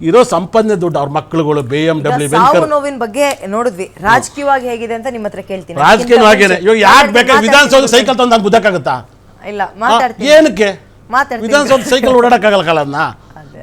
ಇರೋ ಸಂಪನ್ನೆ ದುಡ್ಡು ಅವ್ರ ಮಕ್ಕಳುಗಳು ಬಿ ಎಂ ಡಬ್ಲ್ಯೂ ಸಾವು ನೋವಿನ ಬಗ್ಗೆ ನೋಡಿದ್ವಿ. ರಾಜಕೀಯವಾಗಿ ಹೇಗಿದೆ ಅಂತ ನಿಮ್ಮ ಹತ್ರ ಕೇಳ್ತೀನಿ ರಾಜಕೀಯವಾಗೇನೆ ಇವಾಗ ಯಾಕೆ ಬೇಕಾದ್ರೆ ವಿಧಾನಸೌಧ ಸೈಕಲ್ ತಂದು ನಾನು ಗುದ್ದಕ್ಕಾಗುತ್ತಾ? ಇಲ್ಲ ಮಾತಾಡ್ತೀನಿ. ಏನಕ್ಕೆ? ಮಾತಾಡ್ತೀನಿ. ವಿಧಾನಸೌಧ ಸೈಕಲ್ ಓಡಾಡಕ್ಕಾಗಲ್ಲ ಅದನ್ನ.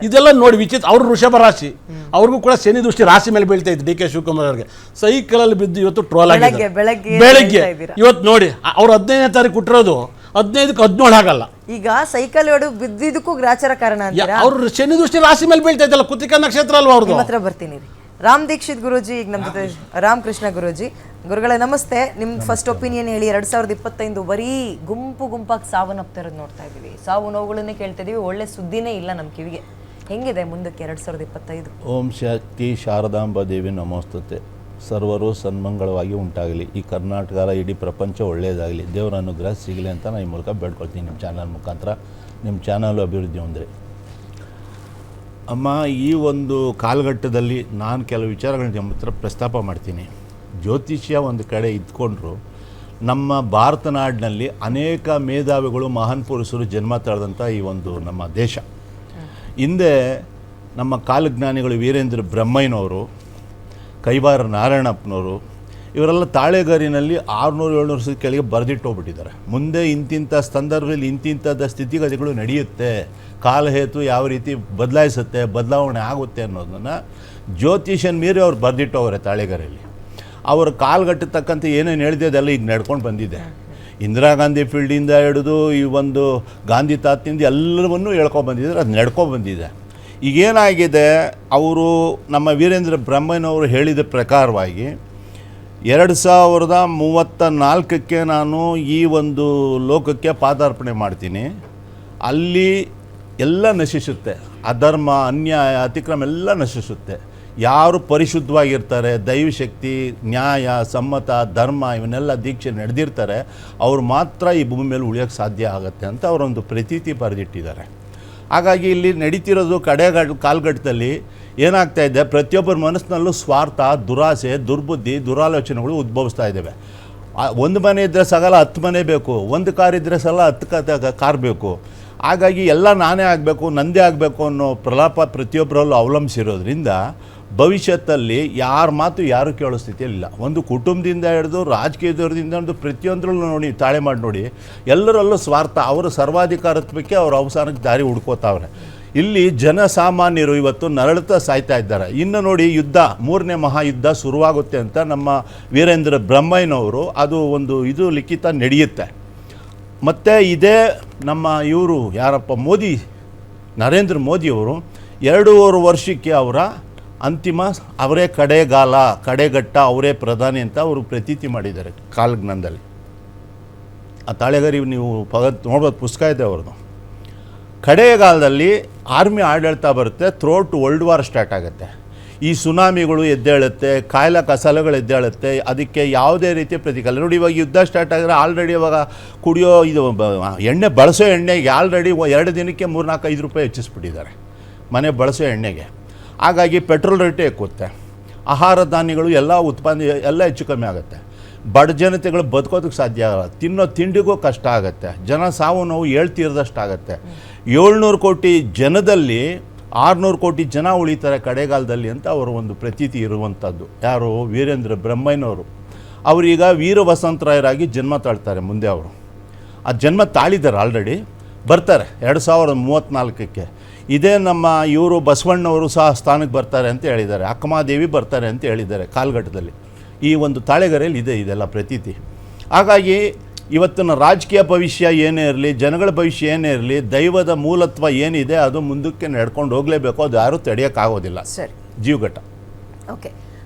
ಇದೆಲ್ಲ ನೋಡಿ ವಿಚಿತ್ರ ಅವ್ರ ಋಷಭ ರಾಶಿ. ಅವ್ರಿಗೂ ಕೂಡ ಶನಿ ದೃಷ್ಟಿ ರಾಶಿ ಮೇಲೆ ಬೀಳ್ತಾ ಇತ್ತು ಡಿ ಕೆ ಶಿವಕುಮಾರ್ ಸೈಕಲ್ ಸೈಕಲಲ್ಲಿ ಬಿದ್ದು ಇವತ್ತು ಟ್ರೋಲ್ ಆಗಿದೆ ಬೆಳಗ್ಗೆ-. ಇವತ್ತು ನೋಡಿ ಅವ್ರು ಹದಿನೈದನೇ ತಾರೀಕು ಕೊಟ್ಟಿರೋದು ಹದಿನೈದಕ್ಕೆ ಹದಿನೇಳು ಆಗಲ್ಲ. ಈಗ ಸೈಕಲ್ ಹೊಡೆದು ಬಿದ್ದಿದ್ದಕ್ಕೂ ಗ್ರಾಚಾರ ಕಾರಣ ಅಂತೀರಾ? ಅವ್ರ ಶನಿ ದೃಷ್ಟಿ ರಾಶಿ ಮೇಲೆ ಬೀಳ್ತಾ ಇದ್ದಲ್ಲ ಕುತ್ತಿಕ ನಕ್ಷತ್ರ ಅಲ್ವಾ ಅವ್ರದ್ದು ನಿಮ್ಮ ಹತ್ರ ಬರ್ತೀನಿ ರೀ. ರಾಮ್ ದೀಕ್ಷಿತ್ ಗುರುಜಿ ಈಗ ನಮ್ಮ ಜೊತೆ ರಾಮಕೃಷ್ಣ ಗುರುಜಿ. ಗುರುಗಳೇ ನಮಸ್ತೆ. ನಿಮ್ ಫಸ್ಟ್ ಒಪಿನಿಯನ್ ಹೇಳಿ ಎರಡ್ ಸಾವಿರದ ಇಪ್ಪತ್ತೈದು ಬರೀ ಗುಂಪು ಗುಂಪಾಗಿ ಸಾವನ್ನಪ್ತಿರೋದು ನೋಡ್ತಾ ಇದೀವಿ. ಸಾವು ನೋವುಗಳನ್ನೇ ಕೇಳ್ತಾ ಇದೀವಿ ಒಳ್ಳೆ ಸುದ್ದಿನೇ ಇಲ್ಲ ನಮ್ಮ ಕಿವಿಗೆ. ಹೆಂಗಿದೆ ಮುಂದಕ್ಕೆ ಎರಡ್ ಸಾವಿರದ ಇಪ್ಪತ್ತೈದು? ಓಂ ಶಕ್ತಿ ಶಾರದಾಂಬ ದೇವಿ ನಮೋಸ್ತುತೆ. ಸರ್ವರು ಸನ್ಮಂಗಳವಾಗಿ ಉಂಟಾಗಲಿ. ಈ ಕರ್ನಾಟಕ ಇಡೀ ಪ್ರಪಂಚ ಒಳ್ಳೆಯದಾಗಲಿ. ದೇವರ ಅನುಗ್ರಹ ಸಿಗಲಿ ಅಂತ ನಾನು ಈ ಮೂಲಕ ಬೇಡ್ಕೊಳ್ತೀನಿ ನಿಮ್ಮ ಚಾನಲ್ ಮುಖಾಂತರ. ನಿಮ್ಮ ಚಾನಲ್ ಅಭಿವೃದ್ಧಿ ಹೊಂದಿರಿ. ಅಮ್ಮ, ಈ ಒಂದು ಕಾಲಘಟ್ಟದಲ್ಲಿ ನಾನು ಕೆಲವು ವಿಚಾರಗಳನ್ನ ನಿಮ್ಮ ಹತ್ರ ಪ್ರಸ್ತಾಪ ಮಾಡ್ತೀನಿ. ಜ್ಯೋತಿಷ್ಯ ಒಂದು ಕಡೆ ಇದ್ಕೊಂಡ್ರು, ನಮ್ಮ ಭಾರತ ನಾಡಿನಲ್ಲಿ ಅನೇಕ ಮೇಧಾವಿಗಳು, ಮಹಾನ್ ಪುರುಷರು ಜನ್ಮ ತಳೆದಂಥ ಈ ಒಂದು ನಮ್ಮ ದೇಶ. ಹಿಂದೆ ನಮ್ಮ ಕಾಲಜ್ಞಾನಿಗಳು ವೀರೇಂದ್ರ ಬ್ರಹ್ಮಯ್ಯನವರು ಕೈವಾರ ನಾರಾಯಣಪ್ಪನವರು, ಇವರೆಲ್ಲ ತಾಳೆಗರಿನಲ್ಲಿ ಆರುನೂರು, ಏಳ್ನೂರು ವರ್ಷದ ಕೆಳಗೆ ಬರೆದಿಟ್ಟೋಗ್ಬಿಟ್ಟಿದ್ದಾರೆ ಮುಂದೆ ಇಂತಿಂಥ ಸಂದರ್ಭದಲ್ಲಿ ಇಂತಿಂಥದ ಸ್ಥಿತಿಗತಿಗಳು ನಡೆಯುತ್ತೆ. ಕಾಲಹೇತು ಯಾವ ರೀತಿ ಬದಲಾಯಿಸುತ್ತೆ, ಬದಲಾವಣೆ ಆಗುತ್ತೆ ಅನ್ನೋದನ್ನು ಜ್ಯೋತಿಷನ್ ಮೀರಿ ಅವ್ರು ಬರೆದಿಟ್ಟವ್ರೆ ತಾಳೆಗರಲ್ಲಿ ಅವರ ಕಾಲ್ಗಟ್ಟತಕ್ಕಂಥ ಏನೇನು ಹೇಳಿದೆ ಅದೆಲ್ಲ ಈಗ ನಡ್ಕೊಂಡು ಬಂದಿದೆ. ಇಂದಿರಾ ಗಾಂಧಿ ಫೀಲ್ಡಿಂದ ಹಿಡಿದು ಈ ಒಂದು ಗಾಂಧಿ ತಾತನಿಂದ ಎಲ್ಲವನ್ನೂ ಹೇಳ್ಕೊಂಡು ಬಂದಿದ್ದಾರೆ, ಅದು ನಡ್ಕೊಂಡು ಬಂದಿದೆ. ಈಗೇನಾಗಿದೆ, ಅವರು ನಮ್ಮ ವೀರೇಂದ್ರ ಬ್ರಹ್ಮನವರು ಹೇಳಿದ ಪ್ರಕಾರವಾಗಿ ಎರಡು ಸಾವಿರದ ಮೂವತ್ತ ನಾಲ್ಕಕ್ಕೆ ನಾನು ಈ ಒಂದು ಲೋಕಕ್ಕೆ ಪಾದಾರ್ಪಣೆ ಮಾಡ್ತೀನಿ. ಅಲ್ಲಿ ಎಲ್ಲ ನಶಿಸುತ್ತೆ. ಅಧರ್ಮ, ಅನ್ಯಾಯ, ಅತಿಕ್ರಮ ಎಲ್ಲ ನಶಿಸುತ್ತೆ. ಯಾರು ಪರಿಶುದ್ಧವಾಗಿರ್ತಾರೆ, ದೈವಶಕ್ತಿ, ನ್ಯಾಯ, ಸಮ್ಮತ, ಧರ್ಮ ಇವನ್ನೆಲ್ಲ ದೀಕ್ಷೆ ನಡೆದಿರ್ತಾರೆ, ಅವ್ರು ಮಾತ್ರ ಈ ಭೂಮಿ ಮೇಲೆ ಉಳಿಯೋಕ್ಕೆ ಸಾಧ್ಯ ಆಗುತ್ತೆ ಅಂತ ಅವರೊಂದು ಪ್ರತೀತಿ ಬರೆದಿಟ್ಟಿದ್ದಾರೆ. ಹಾಗಾಗಿ ಇಲ್ಲಿ ನಡೀತಿರೋದು ಕಡೆ ಕಾಲ್ಗಟ್ಟದಲ್ಲಿ ಏನಾಗ್ತಾ ಇದೆ, ಪ್ರತಿಯೊಬ್ಬರ ಮನಸ್ಸಿನಲ್ಲೂ ಸ್ವಾರ್ಥ, ದುರಾಸೆ, ದುರ್ಬುದ್ಧಿ, ದುರಾಲೋಚನೆಗಳು ಉದ್ಭವಿಸ್ತಾ ಇದ್ದಾವೆ. ಒಂದು ಮನೆ ಇದ್ದರೆ ಸಗಲ ಹತ್ತು ಮನೆ ಬೇಕು, ಒಂದು ಕಾರ್ ಇದ್ದರೆ ಸಲ ಹತ್ತು ಕಾರ್ ಬೇಕು. ಹಾಗಾಗಿ ಎಲ್ಲ ನಾನೇ ಆಗಬೇಕು, ನಂದೇ ಆಗಬೇಕು ಅನ್ನೋ ಪ್ರಲಾಪ ಪ್ರತಿಯೊಬ್ಬರಲ್ಲೂ ಅವಲಂಬಿಸಿರೋದ್ರಿಂದ ಭವಿಷ್ಯತ್ತಲ್ಲಿ ಯಾರ ಮಾತು ಯಾರು ಕೇಳೋ ಸ್ಥಿತಿಯಲ್ಲಿಲ್ಲ. ಒಂದು ಕುಟುಂಬದಿಂದ ಹಿಡಿದು ರಾಜಕೀಯದವ್ರದಿಂದ ಹಿಡಿದು ಪ್ರತಿಯೊಂದರಲ್ಲೂ ನೋಡಿ, ತಾಳೆ ಮಾಡಿ ನೋಡಿ, ಎಲ್ಲರಲ್ಲೂ ಸ್ವಾರ್ಥ, ಅವರ ಸರ್ವಾಧಿಕಾರತ್ವಕ್ಕೆ ಅವ್ರ ಅವಸಾನಕ್ಕೆ ದಾರಿ ಹುಡ್ಕೋತಾವ್ರೆ. ಇಲ್ಲಿ ಜನಸಾಮಾನ್ಯರು ಇವತ್ತು ನರಳುತ್ತಾ ಸಾಯ್ತಾ ಇದ್ದಾರೆ. ಇನ್ನು ನೋಡಿ ಯುದ್ಧ, ಮೂರನೇ ಮಹಾಯುದ್ಧ ಶುರುವಾಗುತ್ತೆ ಅಂತ ನಮ್ಮ ವೀರೇಂದ್ರ ಬ್ರಹ್ಮಯ್ಯನವರು ಅದು ಒಂದು ಇದು ಲಿಖಿತ ನಡೆಯುತ್ತೆ. ಮತ್ತು ಇದೇ ನಮ್ಮ ಇವರು ಯಾರಪ್ಪ, ಮೋದಿ, ನರೇಂದ್ರ ಮೋದಿಯವರು ಎರಡೂವರೆ ವರ್ಷಕ್ಕೆ ಅವರ ಅಂತಿಮ ಅವರೇ ಕಡೆಗಾಲ ಕಡೆಗಟ್ಟ ಅವರೇ ಪ್ರಧಾನಿ ಅಂತ ಅವರು ಪ್ರತೀತಿ ಮಾಡಿದ್ದಾರೆ ಕಾಲಜ್ಞಾನದಲ್ಲಿ ಆ ತಾಳೆಗರಿ ನೀವು ಪಗ ನೋಡ್ಬೋದು ಪುಸ್ತಕ ಇದೆ ಅವ್ರದ್ದು. ಕಡೆಗಾಲದಲ್ಲಿ ಆರ್ಮಿ ಆಡಳಿತ ಬರುತ್ತೆ ಥ್ರೋಟ್ ವರ್ಲ್ಡ್ ವಾರ್ ಸ್ಟಾರ್ಟ್ ಆಗುತ್ತೆ. ಈ ಸುನಾಮಿಗಳು ಎದ್ದೇಳುತ್ತೆ, ಕಾಯಿಲೆ ಕಸಾಲಗಳು ಎದ್ದೇಳುತ್ತೆ, ಅದಕ್ಕೆ ಯಾವುದೇ ರೀತಿಯ ಪ್ರತಿಕಾಲ. ನೋಡಿ ಇವಾಗ ಯುದ್ಧ ಸ್ಟಾರ್ಟ್ ಆಗಿದ್ರೆ ಆಲ್ರೆಡಿ ಇವಾಗ ಕುಡಿಯೋ ಇದು ಎಣ್ಣೆ, ಬಳಸೋ ಎಣ್ಣೆಗೆ ಆಲ್ರೆಡಿ ಎರಡು ದಿನಕ್ಕೆ ಮೂರ್ನಾಲ್ಕು ಐದು ರೂಪಾಯಿ ಹೆಚ್ಚಿಸ್ಬಿಟ್ಟಿದ್ದಾರೆ. ಮನೆ ಬಳಸೋ ಎಣ್ಣೆಗೆ. ಹಾಗಾಗಿ ಪೆಟ್ರೋಲ್ ರೇಟೇ ಎಕ್ಕುತ್ತೆ. ಆಹಾರ ಧಾನ್ಯಗಳು ಎಲ್ಲ ಉತ್ಪಾದನೆ ಎಲ್ಲ ಹೆಚ್ಚು ಕಮ್ಮಿ ಆಗುತ್ತೆ. ಬಡ ಜನತೆಗಳು ಬದುಕೋದಕ್ಕೆ ಸಾಧ್ಯ ಆಗಲ್ಲ. ತಿನ್ನೋ ತಿಂಡಿಗೂ ಕಷ್ಟ ಆಗುತ್ತೆ. ಜನ ಸಾವು ನೋವು ಹೇಳ್ತಿರೋದಷ್ಟು ಆಗುತ್ತೆ ಏಳ್ನೂರು ಕೋಟಿ ಜನದಲ್ಲಿ ಆರುನೂರು ಕೋಟಿ ಜನ ಉಳಿತಾರೆ ಕಡೆಗಾಲದಲ್ಲಿ ಅಂತ ಅವರ ಒಂದು ಪ್ರತೀತಿ ಇರುವಂಥದ್ದು. ಯಾರು? ವೀರೇಂದ್ರ ಬ್ರಹ್ಮಯ್ಯನವರು. ಅವರೀಗ ವೀರ ವಸಂತರಾಯರಾಗಿ ಜನ್ಮ ತಾಳ್ತಾರೆ ಮುಂದೆ ಅವರು. ಆ ಜನ್ಮ ತಾಳಿದ್ದಾರೆ ಆಲ್ರೆಡಿ. ಬರ್ತಾರೆ. ಎರಡು ಸಾವಿರದ ಮೂವತ್ತ್ನಾಲ್ಕಕ್ಕೆ. ಇದೇ ನಮ್ಮ ಇವರು ಬಸವಣ್ಣವರು ಸಹ ಸ್ಥಾನಕ್ಕೆ ಬರ್ತಾರೆ ಅಂತ ಹೇಳಿದ್ದಾರೆ. ಅಕ್ಕಮಾದೇವಿ ಬರ್ತಾರೆ ಅಂತ ಹೇಳಿದ್ದಾರೆ ಕಾಲ್ಘಟ್ಟದಲ್ಲಿ. ಈ ಒಂದು ತಾಳೆಗರೆಯಲ್ಲಿ ಇದೆ ಇದೆಲ್ಲ ಪ್ರತೀತಿ. ಹಾಗಾಗಿ ಇವತ್ತಿನ ರಾಜಕೀಯ ಭವಿಷ್ಯ ಏನೇ ಇರಲಿ ಜನಗಳ ಭವಿಷ್ಯ ಏನೇ ಇರಲಿ ದೈವದ ಮೂಲತ್ವ ಏನಿದೆ ಅದು ಮುಂದಕ್ಕೆ ನಡ್ಕೊಂಡು ಹೋಗಲೇಬೇಕು. ಅದು ಯಾರೂ ತಡೆಯೋಕ್ಕಾಗೋದಿಲ್ಲ. ಸರಿ. ಜೀವಘಟ್ಟ. ಓಕೆ.